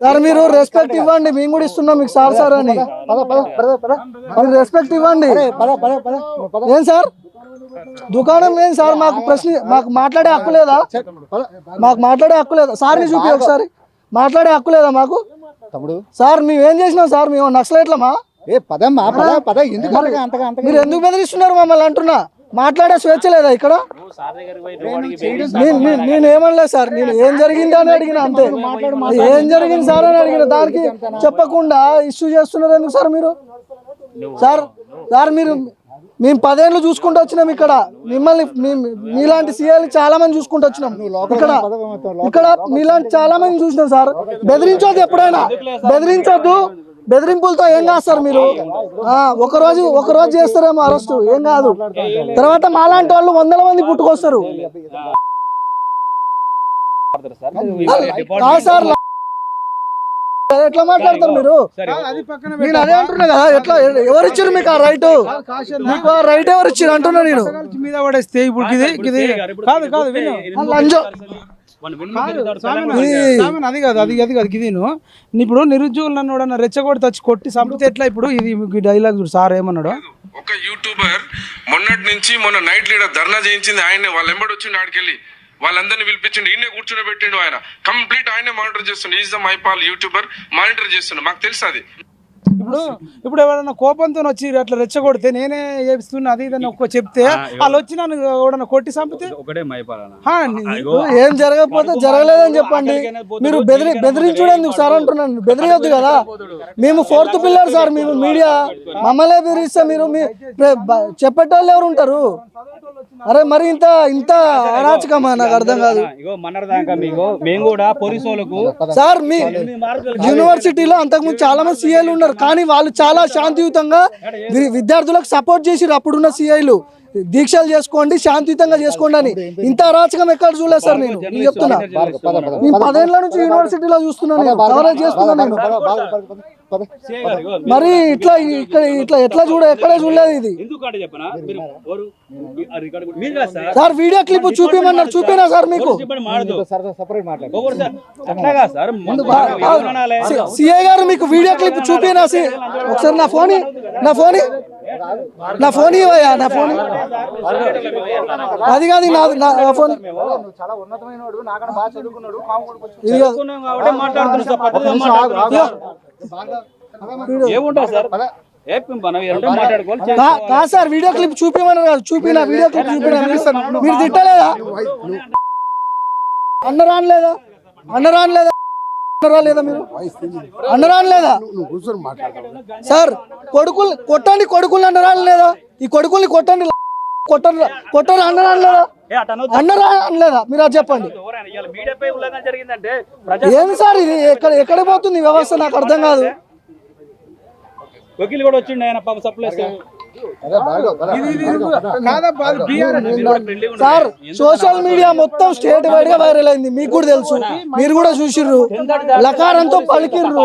Sir మీరు respect ఇవ్వండి మేము కూడా ఇస్తున్నాం మీకు సార్ సార్ అని. మీరు రెస్పెక్ట్ ఇవ్వండి. ఏం సార్? దుకాణం ఏం సార్? మాకు ప్రశ్న మాకు మాట్లాడే హక్కు లేదా? మాకు మాట్లాడే హక్కు లేదా? సార్ని చూపి ఒకసారి. మాట్లాడే హక్కు లేదా మాకు? తమ్ముడు. సార్ మేమేం చేసినాం సార్? మేము నక్సలైట్లమా? ఏ పదమ్మా పద పద. ఎందుకు మీరు ఎందుకు బెదిరిస్తున్నారు మమ్మల్ని అంటున్నా? మాట్లాడే స్వేచ్ఛ లేదా ఇక్కడ? నేను- నేను- నేను ఏమనలేదు సార్. నేను ఏం జరిగింది అని అడిగిన అంతే. ఏం జరిగింది సార్ అని అడిగిన దానికి చెప్పకుండా ఇష్యూ చేస్తున్నారు ఎందుకు సార్ మీరు? సార్ సార్ మీరు మేము పదేళ్ళు చూసుకుంటూ వచ్చినాం ఇక్కడ. మిమ్మల్ని మీ- మీలాంటి సీఎల్ చాలా మంది చూసుకుంటూ వచ్చినాం. ఇక్కడ ఇక్కడ మీలాంటి చాలా మంది చూసినాం సార్. బెదిరించొద్దు ఎప్పుడైనా. బెదిరించొద్దు. బెదిరింపులతో ఏం కాదు సార్ మీరు? ఆ, ఒక రోజు ఒక రోజు చేస్తారేమో అరెస్ట్. ఏం కాదు. తర్వాత మాలాంటి వాళ్ళు వందల మంది పుట్టుకొస్తారు. సార్ ఎట్లా మాట్లాడతారు మీరు? నేను అదే అంటున్నా కదా ఎట్లా ఎవరు ఇచ్చారు మీకు ఆ రైట్? మీకు ఆ రైట్ ఎవరు ఇచ్చారు? అంటున్నా నేను. మీద పడేస్తే ఇప్పుడు కాదు కాదు లంజం. అది కాదు అది అది కాదు ఇది నువ్వు ఇప్పుడు నిరుద్యోగులు నన్ను ఎవడన్నా రెచ్చగొట్టి తెచ్చి కొట్టి చంపితే ఎట్లా ఇప్పుడు? ఇది మీకు డైలాగ్ చూడు సార్ ఏమన్నాడు? ఒక యూట్యూబర్ మొన్నటి నుంచి మొన్న నైట్ లీడర్ ధర్నా చేయించింది ఆయనే వాళ్ళ ఎంబడి వచ్చిండు ఆడికెళ్ళి. వాళ్ళందరినీ పిలిపించిండు ఈయనే కూర్చుని పెట్టిండు ఆయన. కంప్లీట్ ఆయనే మానిటర్ చేస్తుండు. Is the Maipal YouTuber monitor చేస్తుండు. మాకు తెలుసు అది? ఇప్పుడు ఇప్పుడు ఎవరైనా కోపంతో వచ్చి అట్లా రెచ్చగొడితే నేనే చేస్తున్నా అది ఇదని ఒక్క చెప్తే వాళ్ళు వచ్చి నన్ను ఎవడన్నా కొట్టి చంపితే? ఏం జరగకపోతే జరగలేదని చెప్పండి. మీరు బెదిరి బెదిరించడం ఎందుకు సార్ అంటున్నాను. బెదిరియొద్దు కదా. మేము ఫోర్త్ పిల్లర్ సార్ మేము మీడియా మమ్మల్ని బెదిరిస్తే మీరు చెప్పేటోళ్ళు ఎవరు ఉంటారు? అరే మరి ఇంత ఇంత అరాచకమా? నాకు అర్థం కాదు. ఇగో మన్నర దాకా మీకు. మేము కూడా పోలీసు వాళ్ళకు సార్ మీ యూనివర్సిటీలో అంతకుముందు చాలా మంది సీఐలు ఉన్నారు. కానీ వాళ్ళు చాలా శాంతియుతంగా విద్యార్థులకు సపోర్ట్ చేసిరు అప్పుడున్న సీఐలు దీక్షలు చేసుకోండి శాంతియుతంగా చేసుకోండి అని ఇంత అరాచకం ఎక్కడ చూడలేదు సార్ నేను నేను చెప్తున్నా నేను పదేళ్ళ నుంచి యూనివర్సిటీలో చూస్తున్నాను నేను కవరేజ్ చేస్తున్నాను నేను మరి ఇట్లా ఇక్కడ ఇట్లా ఎట్లా చూడ ఎక్కడే చూడలేదు ఇది సార్ వీడియో క్లిప్ చూపించమన్నారు చూపినా సార్ మీకు? సిఐ గారు మీకు వీడియో క్లిప్ చూపినా ఒకసారి నా ఫోన్ నా ఫోన్ నా ఫోన్ ఇవ్వయా నా ఫోన్. అది కాదు నా నా ఫోన్. సార్ కాదు వీడియో క్లిప్ చూపించమన్నారు కాదు చూపినా వీడియో క్లిప్ చూపినా మీరు- మీరు తిట్టలేదా? అన్నరాన్ లేదా అన్నరాన్ లేదా అన్నరా లేదా మీరు? అన్నరాన్ లేదా? సార్ కొడుకులు కొట్టండి కొడుకులు అన్నరాన్ లేదా? ఈ కొడుకుల్ని కొట్టండి కొట్టరు కొట్టరు అన్నరాన్ లేదా? ఏ. అన్నరా అనలేదా మీరు అది చెప్పండి. ఏంది సార్ ఇది? ఎక్కడ ఎక్కడ పోతుంది వ్యవస్థ? నాకు అర్థం కాదు. వకీలు కూడా వచ్చిండు ఆయన పాప సప్లై. సార్ సోషల్ మీడియా మొత్తం స్టేట్ వైడ్గా వైరల్ అయింది మీకు కూడా తెలుసు. మీరు కూడా చూసిర్రు. లకారంతో పలికిర్రు.